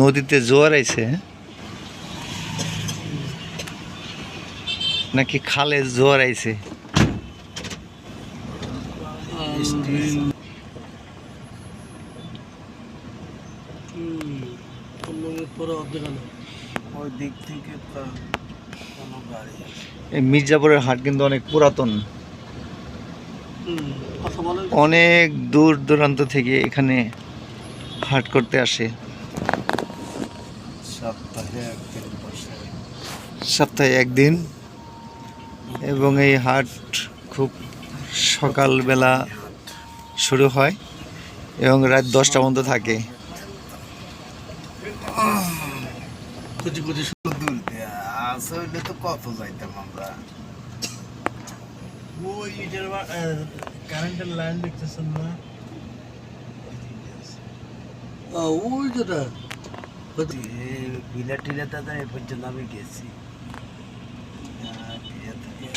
নদীতে জোয়ার আইছে নাকি খালে জোয়ার আইছে? মির্জাপুরের হাট কিন্তু অনেক পুরাতন। অনেক দূর দূরান্ত থেকে এখানে হাট করতে আসে। সপ্তাহে একদিন সপ্তাহে একদিন। এবং এই হাট খুব সকালবেলা শুরু হয় এবং রাত দশটা পর্যন্ত থাকে। কারেন্টের লাইন দেখতেছেন না? पीला टीला था था पंचना भी कैसी दिया था क्या?